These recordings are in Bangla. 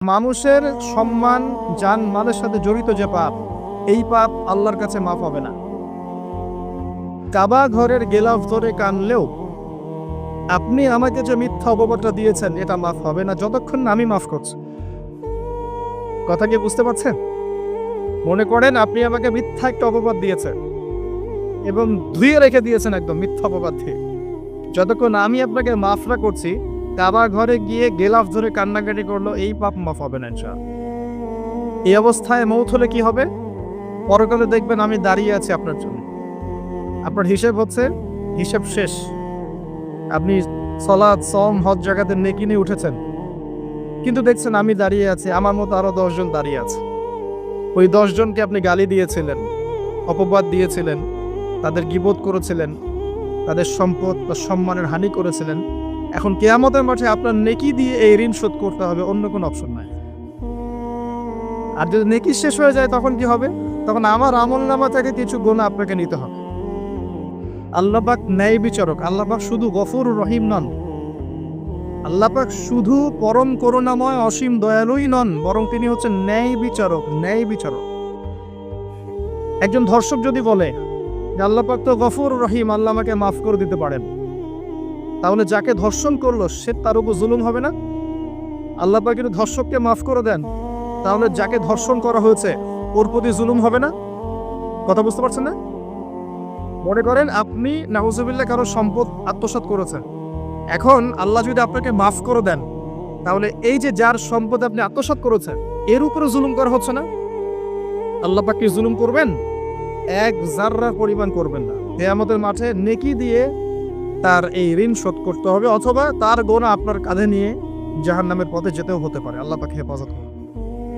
মানুষের সম্মান যান মালের সাথে জড়িত যে পাপ, এই পাপ আল্লাহর কাছে মাফ হবে না। কাবা ঘরের গেলাফ ধরে কানলেও, আপনি আমাকে যে মিথ্যা অপবাদটা দিয়েছেন, এটা মাফ হবে না, যতক্ষণ আমি মাফ করছি। কথা কি বুঝতে পারছেন? মনে করেন আপনি আমাকে মিথ্যা একটা অপবাদ দিয়েছেন, এবং ধুয়ে রেখে দিয়েছেন একদম মিথ্যা অপবাদ দিয়ে। যতক্ষণ আমি আপনাকে মাফ না করছি কাবা ঘরে গিয়ে গেলাফ ধরে কান্নাকাটি করল, এই পাপ মাফ হবে না ইনশাআল্লাহ। এই অবস্থায় মৌত হলে কি হবে? পরকালে দেখবেন আমি দাঁড়িয়ে আছি আপনার জন্য। আপনার হিসেব হচ্ছে, হিসেব শেষ। আপনি সলাদ সম হজ জায়গাতে নেকি নিয়ে উঠেছেন। কিন্তু দেখছেন আমি দাঁড়িয়ে আছি, আমার মতো আরও দশজন দাঁড়িয়ে আছে। ওই দশজনকে আপনি গালি দিয়েছিলেন, অপবাদ দিয়েছিলেন, তাদের গিবোধ করেছিলেন, তাদের সম্পদ বা সম্মানের হানি করেছিলেন। এখন কেয়ামতের মাঠে আপনার নেকি দিয়ে এই ঋণ শোধ করতে হবে, অন্য কোনো অপশন নাই। আর যদি নেকি শেষ হয়ে যায়, তখন কি হবে? তখন আমার আমল নামা থেকে কিছু গোনা আপনাকে নিতে হবে। আল্লাপাক ন্যায় বিচারক আল্লাপাক শুধু গফুর রহিম নন। আল্লাপাক শুধু পরম করুণাময় অসীম দয়ালুই নন, বরং তিনি হচ্ছেন ন্যায় বিচারক ন্যায় বিচারক। একজন ধর্ষক যদি বলে আল্লাপাক তো গফুর রহিম, আল্লাহ আমাকে মাফ করে দিতে পারেন। তাহলে যাকে ধর্ষণ করল, সে তার উপর জুলুম হবে না? আল্লাহ পাক যদি ধর্ষককে মাফ করে দেন, তাহলে যাকে ধর্ষণ করা হয়েছে, ওর প্রতি জুলুম হবে না? কথা বুঝতে পারছেন না? মনে করেন আপনি নাহুজুবিল্লাহ কারও সম্পদ আত্মসাৎ করেছেন। এখন আল্লাহ যদি আপনাকে মাফ করে দেন, তাহলে এই যে যার সম্পদ আপনি আত্মসাৎ করেছেন, এর উপরে জুলুম করা হচ্ছে না? আল্লাহ পাক কি জুলুম করবেন? এক জাররার পরিমাণ করবেন না। আমাদের মাঠে নেকি দিয়ে তার এই ঋণ শোধ করতে হবে অথবা তার গোনা আপনার কাঁধে নিয়ে জাহান নামের পথে যেতেও হতে পারে। আল্লাহ পাখি হেফাজত করুন।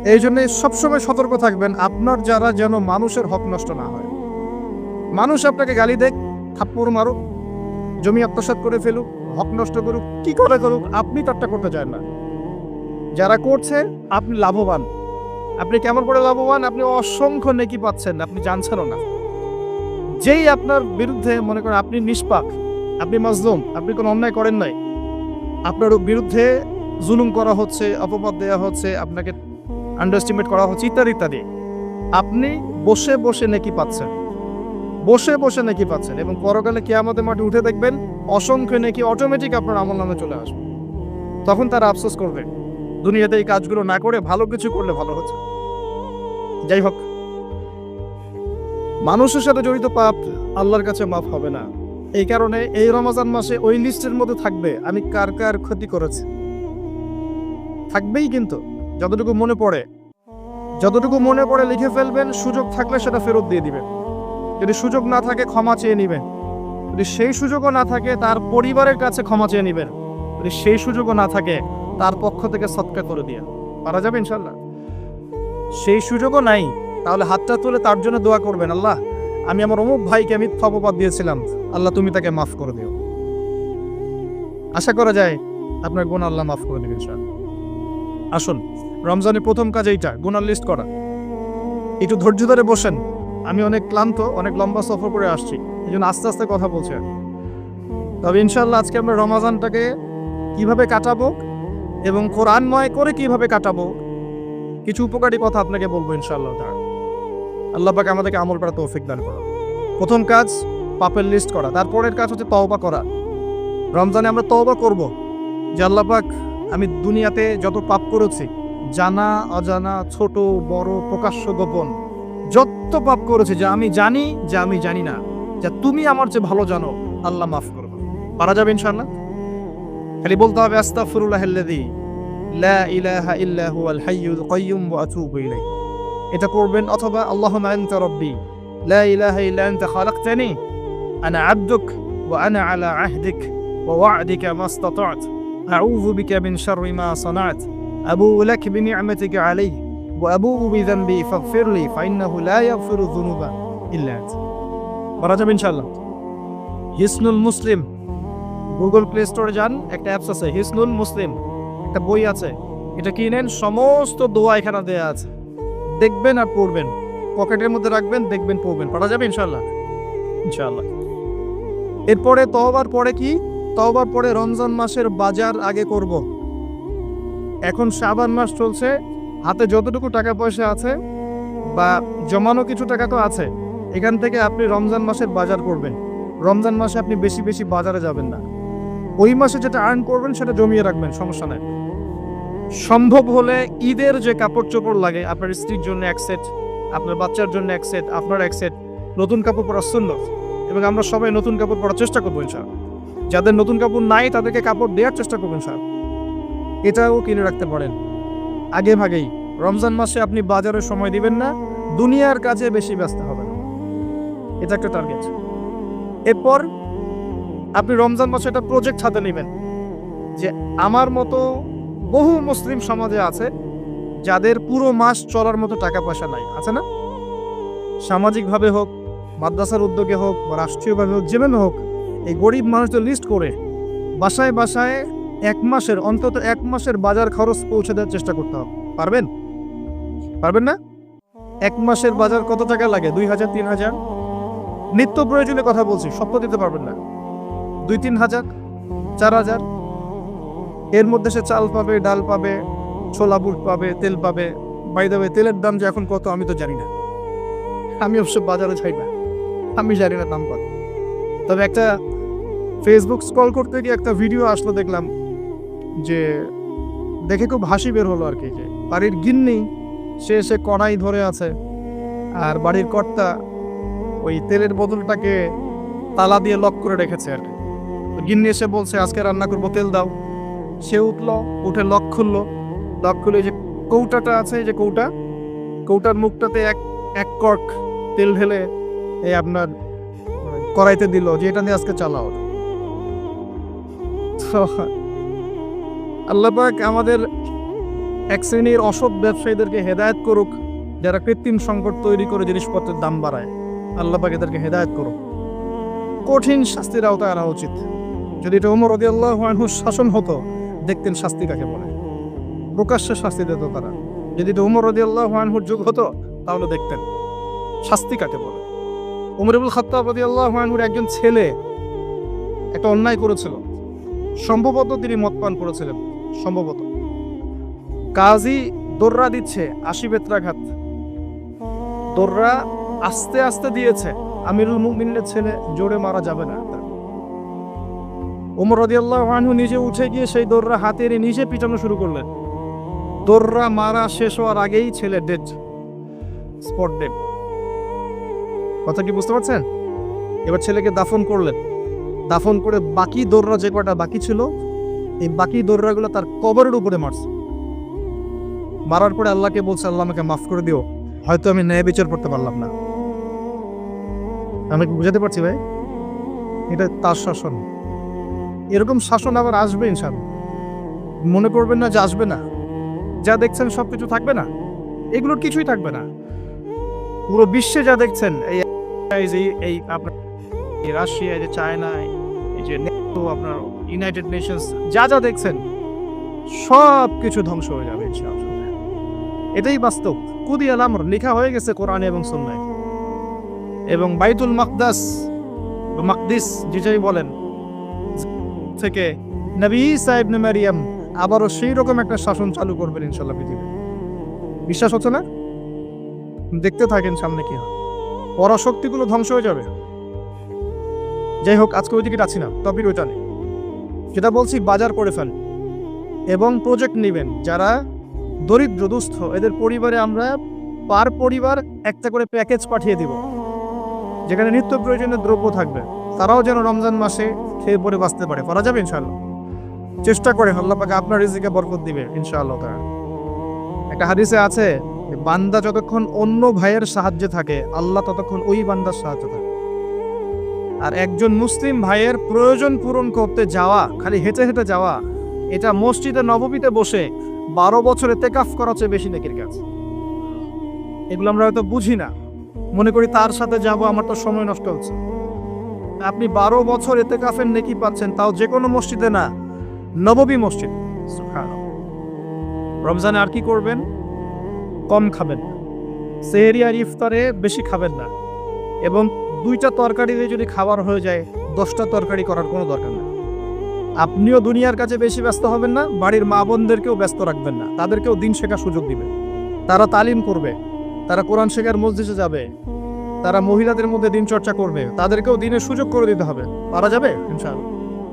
এই জন্য সবসময় সতর্ক থাকবেন, আপনার যারা যেন মানুষের হক নষ্ট না হয়। মানুষ আপনাকে গালি দেখ থাপ্পড় মারুক, জমি আত্মসাৎ করে ফেলুক, হক নষ্ট করুক, কি করে করুক, আপনি তারটা করতে চান না। যারা করছে, আপনি লাভবান। আপনি কেমন করে লাভবান? আপনি অসংখ্য নেকি পাচ্ছেন, আপনি জানছেনও না। যেই আপনার বিরুদ্ধে, মনে করেন আপনি নিষ্পাক আপনি মাজলুম, আপনি কোনো অন্যায় করেন নাই। আপনার বিরুদ্ধে জুলুম করা হচ্ছে, অপবাদ দেওয়া হচ্ছে, আপনাকে আন্ডারস্টিমেট করা হচ্ছে, ইত্যাদি ইত্যাদি। আপনি বসে বসে নাকি পাচ্ছেন। বসে বসে নাকি পাচ্ছেন এবং পরকালে কে আমাদের মাঠে উঠে দেখবেন, অসংখ্য নাকি অটোমেটিক আপনার আমল নামে চলে আসবে। তখন তারা আফসোস করবে, দুনিয়াতে এই কাজগুলো না করে ভালো কিছু করলে ভালো হচ্ছে যাই হোক, মানুষের সাথে জড়িত পাপ আল্লাহর কাছে মাফ হবে না। এই কারণে এই রমজান মাসে ওই লিস্টের মধ্যে থাকবে আমি কার কার ক্ষতি করেছি। থাকবেই কিন্তু, যতটুকু মনে পড়ে। যতটুকু মনে পড়ে লিখে ফেলবেন, সুযোগ থাকলে সেটা ফেরত দিয়ে দিবেন। যদি সুযোগ না থাকে, ক্ষমা চেয়ে নেবেন। যদি সেই সুযোগও না থাকে, তার পরিবারের কাছে ক্ষমা চেয়ে নেবেন। যদি সেই সুযোগও না থাকে, তার পক্ষ থেকে সৎকার করে দিয়ে পারা যাবে ইনশাল্লাহ সেই সুযোগও নাই, তাহলে হাতটা তুলে তার জন্য দোয়া করবেন, আল্লাহ। আমি আমার অমুক ভাইকে মিথ্যা অপবাদ দিয়েছিলাম। আল্লাহ, তুমি তাকে মাফ করে দিও। আশা করা যায় আপনার গুণ আল্লাহ মাফ করে দেবেন, ইনশাআল্লাহ। আসুন, রমজানের প্রথম কাজ এইটা গুনার লিস্ট করা। একটু ধৈর্য ধরে বসেন। আমি অনেক ক্লান্ত, অনেক লম্বা সফর করে আসছি। এই জন্য আস্তে আস্তে কথা বলছি তবে ইনশাল্লাহ আজকে আমরা রমাজানটাকে কীভাবে কাটাবো এবং কোরআনময় করে কীভাবে কাটাবো, কিছু উপকারী কথা আপনাকে বলব ইনশাআল্লাহ তাআলা। আল্লাহ পাক আমাদেরকে আমল করা তৌফিক দান করা প্রথম কাজ, পাপের লিস্ট করা। তারপরের কাজ হচ্ছে তওবা করা। রমজানে আমরা তওবা করব। যে আল্লাহ পাক আমি দুনিয়াতে যত পাপ করেছি, জানা, অজানা, ছোট, বড়, প্রকাশ্য, গোপন, যত পাপ করেছি, যা আমি জানি, যা আমি জানি না, যা তুমি আমার চেয়ে ভালো জানো, আল্লাহ মাফ করবে পারা যাবে ইনশাআল্লাহ? খালি বলতে হবে, আস্তাগফিরুল্লাহ আল্লাযী লা ইলাহা ইল্লা হুয়াল হাইয়ুল কাইয়্যুম ওয়া আতুবু ইলাইহি। এটা করবেন অথবা আল্লাহুম্মা আনতা রাব্বি। লা ইলাহা ইল্লা আনতা খালাকতানি। আনা আবদুক ওয়া আনা আলা আহদিক ওয়া ওয়া'দিকা মাস্তাতা'ত আউযু বিকা মিন শাররি মা সানা'ত। আবুউ লাক বিনি'মাতিকা আলাইহি আবুউ বিযানবি ফাগফির লি ফাইন্নাহু লা ইয়াগফিরু যুনুবা ইল্লা আনতা। পড়া যাবে ইনশাআল্লাহ। হিসনুল মুসলিম। গুগল প্লে স্টোরে যান, একটা অ্যাপস আছে, হিসনুল মুসলিম। একটা বই আছে। এটা কিনেন, সমস্ত দোয়া এখানে দেয়া আছে। দেখবেন আর পড়বেন। পকেটের মধ্যে রাখবেন, দেখবেন, পড়বেন। পড়া যাবে ইনশাল্লাহ ইনশাল্লাহ এরপরে তওবার পরে কি? তওবার পরে রমজান মাসের বাজার আগে করব। এখন সাবান মাস চলছে, হাতে যতটুকু টাকা পয়সা আছে বা জমানো কিছু টাকা তো আছে, এখান থেকে আপনি রমজান মাসের বাজার করবেন। রমজান মাসে আপনি বেশি বেশি বাজারে যাবেন না। ওই মাসে যেটা আর্ন করবেন, সেটা জমিয়ে রাখবেন, সমস্যা নাই। সম্ভব হলে ঈদের যে কাপড় চোপড় লাগে, আপনার স্ত্রীর জন্য এক সেট আপনার বাচ্চার জন্য এক সেট আপনার এক সেট নতুন কাপড় পরা সুন্দর এবং আমরা সবাই নতুন কাপড় পরার চেষ্টা করব ইনশাল যাদের নতুন কাপড় নাই, তাদেরকে কাপড় দেওয়ার চেষ্টা করবেন স্যার এটাও কিনে রাখতে পারেন। আগে ভাগেই। রমজান মাসে আপনি বাজারে সময় দিবেন না, দুনিয়ার কাজে বেশি ব্যস্ত হবেন। এটা একটা টার্গেট এরপর আপনি রমজান মাসে একটা প্রজেক্ট হাতে নেবেন। যে আমার মতো বহু মুসলিম সমাজে আছে যাদের পুরো মাস চলার মতো টাকা পয়সা নাই, আছে না? সামাজিকভাবে হোক, মাদ্রাসার উদ্যোগে হোক বা রাষ্ট্রীয়ভাবে হোক যেভাবে হোক, এই গরিব মানুষদের লিস্ট করে বাসায় বাসায় এক মাসের, অন্তত এক মাসের বাজার খরচ পৌঁছে দেওয়ার চেষ্টা করতে হবে। পারবেন? পারবেন না? এক মাসের বাজার কত টাকা লাগে? দুই হাজার, তিন হাজার? নিত্য প্রয়োজনীয় কথা বলছি সব দিতে পারবেন না। দুই, তিন হাজার? চার হাজার? এর মধ্যে সে চাল পাবে, ডাল পাবে, ছোলা, বুট পাবে, তেল পাবে। বাই দেবে তেলের দাম যে এখন কত আমি তো জানি না। আমি অবশ্য বাজারে যাই না। আমি জানি না দাম কত। তবে একটা ফেসবুক স্ক্রল করতে গিয়ে একটা ভিডিও আসলো দেখলাম যে দেখে খুব হাসি বের হলো আর কি যে বাড়ির গিন্নি, সে এসে কড়াই ধরে আছে আর বাড়ির কর্তা ওই তেলের বোতলটাকে তালা দিয়ে লক করে রেখেছে আর কি। গিন্নি এসে বলছে, আজকে রান্না করব, তেল দাও। সে উঠল, উঠে লক খুললো। লক খুলে যে কৌটাটা আছে যে কৌটা, কৌটার মুখটাতে এক এক কর্ক তেল ঢেলে এই আপনার কড়াইতে দিল যে এটা নিয়ে আজকে চালাও। আল্লাহ আমাদের এক শ্রেণির অসৎ ব্যবসায়ীদেরকে হেদায়েত করুক, যারা কৃত্রিম সংকট তৈরি করে জিনিসপত্রের দাম বাড়ায়। আল্লাপাক এদেরকে হেদায়ত করুক। কঠিন শাস্তির আওতায় আনা উচিত। যদি এটা উমর রদি আল্লাহ শাসন হতো দেখতেন শাস্তি কাকে বলে? প্রকাশ্যে শাস্তি দিত তারা। যদি উমর রদি আল্লাহ আনহুর যুগ হতো, তাহলে দেখতেন শাস্তি কাকে বলে? উমরুল খত্তাব রদি আল্লাহ আনহুর একজন ছেলে একটা অন্যায় করেছিল। সম্ভবত তিনি মদ পান করেছিলেন, সম্ভবত। কাজী দোররা দিচ্ছে আশি বেত্রাঘাত। দোররা আস্তে আস্তে দিয়েছে, আমিরুল মুমিনের ছেলে জোরে মারা যাবে না। ওমর রদিয়াল্লাহ আনহু নিজে উঠে গিয়ে সেই দোররা হাতে এনে নিজে পিটানো শুরু করলেন। দোররা মারা শেষ হওয়ার আগেই ছেলে ডেড স্পট ডেড কথা কি বুঝতে পারছেন? এবার ছেলেকে দাফন করলেন। দাফন করে বাকি দৌড়রা যে কটা বাকি ছিল, এই বাকি দৌড়রাগুলো তার কবরের উপরে মারছে। মারার পরে আল্লাহকে বলছে, আল্লাহ আমাকে মাফ করে দিও। হয়তো আমি ন্যায় বিচার করতে পারলাম না। আমি বুঝাতে পারছি ভাই? এটা তার শাসন। এরকম শাসন আবার আসবে ইনশাল মনে করবেন না যে আসবে না। যা দেখছেন সব কিছু থাকবে না। এগুলোর কিছুই থাকবে না। পুরো বিশ্বে যা দেখছেন, এই এই আপনার রাশিয়া, এই যে চায়না, এই যে আপনার ইউনাইটেড নেশনস, যা যা দেখছেন সব কিছু ধ্বংস হয়ে যাবে এটাই বাস্তব। কুদি আলামর লেখা হয়ে গেছে কোরআনে এবং সুন্নায়। এবং বাইতুল মাকদাস মাকদিস, যেটাই বলেন থেকে নবী সাহেব মারিয়াম আবারও সেই রকম একটা শাসন চালু করবেন ইনশাল্লাহ পৃথিবী বিশ্বাস হচ্ছে না? দেখতে থাকেন সামনে কি পরাশক্তিগুলো ধ্বংস হয়ে যাবে। যাই হোক, আজকে ওই দিকে যাচ্ছি না। টপিক ওইটা নেই। যেটা বলছি, বাজার করে ফেল এবং প্রজেক্ট নেবেন। যারা দরিদ্র, দুস্থ, এদের পরিবারে আমরা পার পরিবার একটা করে প্যাকেজ পাঠিয়ে দিব। যেখানে নিত্য প্রয়োজনীয় দ্রব্য থাকবে। তারাও যেন রমজান মাসে খেয়ে পরে বাঁচতে পারে। পারা যাবে ইনশাআল্লাহ। চেষ্টা করে আল্লাহ পাকে আপনার রিজিকে বরকত দিবে ইনশাআল্লাহ তাআলা। একটা হাদিসে আছে, বান্দা যতক্ষণ অন্য ভাইয়ের সাহায্যে থাকে, আল্লাহ ততক্ষণ ওই বান্দার সাহায্য থাকে। আর একজন মুসলিম ভাইয়ের প্রয়োজন পূরণ করতে যাওয়া, খালি হেঁটে হেঁটে যাওয়া, এটা মসজিদে নবমীতে বসে বারো বছরে তেকাফ করা চেয়ে বেশি নাকির কাজ। এগুলো আমরা হয়তো বুঝি না। মনে করি তার সাথে যাব, আমার তো সময় নষ্ট হচ্ছে। আপনি বারো বছর এতে কাফের নেকি পাচ্ছেন, তাও যে কোনো মসজিদে না। নববী মসজিদ। রমজানে আর কি করবেন? কম খাবেন সেহেরি আর ইফতারে বেশি খাবেন না। এবং দুইটা তরকারি দিয়ে যদি খাবার হয়ে যায়, দশটা তরকারি করার কোনো দরকার নেই। আপনিও দুনিয়ার কাছে বেশি ব্যস্ত হবেন না, বাড়ির মা বোনদেরকেও ব্যস্ত রাখবেন না। তাদেরকেও দিন শেখার সুযোগ দিবেন। তারা তালিম করবে। তারা কোরআন শেখার মসজিদে যাবে। তারা মহিলাদের মধ্যে দিন চর্চা করবে। তাদেরকেও দিনের সুযোগ করে দিতে হবে। পারা যাবে?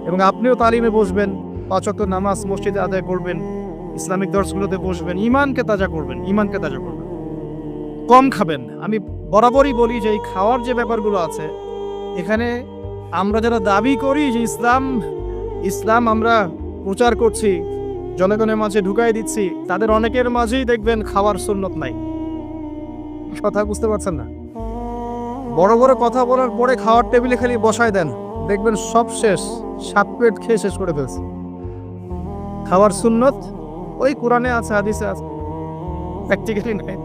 এবং আপনিও তালিমে বসবেন, পাঁচ নামাজ মসজিদে আদায় করবেন, ইসলামিক দর্শগুলোতে বসবেন ইমানকে তাজা করবেন ইমানকে তাজা করবেন। কম খাবেন। আমি বরাবরই বলি যে এই খাওয়ার যে ব্যাপারগুলো আছে, এখানে আমরা যারা দাবি করি যে ইসলাম ইসলাম আমরা প্রচার করছি, জনগণের মাঝে ঢুকাই দিচ্ছি, তাদের অনেকের মাঝেই দেখবেন খাওয়ার সুন্নত নাই। কথা বুঝতে পারছেন না? বড় বড় কথা বলার পরে খাওয়ার টেবিলে খালি বসায় দেন। দেখবেন সব শেষ, সাত প্লেট খেয়ে শেষ করে ফেলছে। খাওয়ার সুন্নত, ওই কোরআনে আছে, হাদিসে আছে। প্র্যাকটিক্যালি নাই।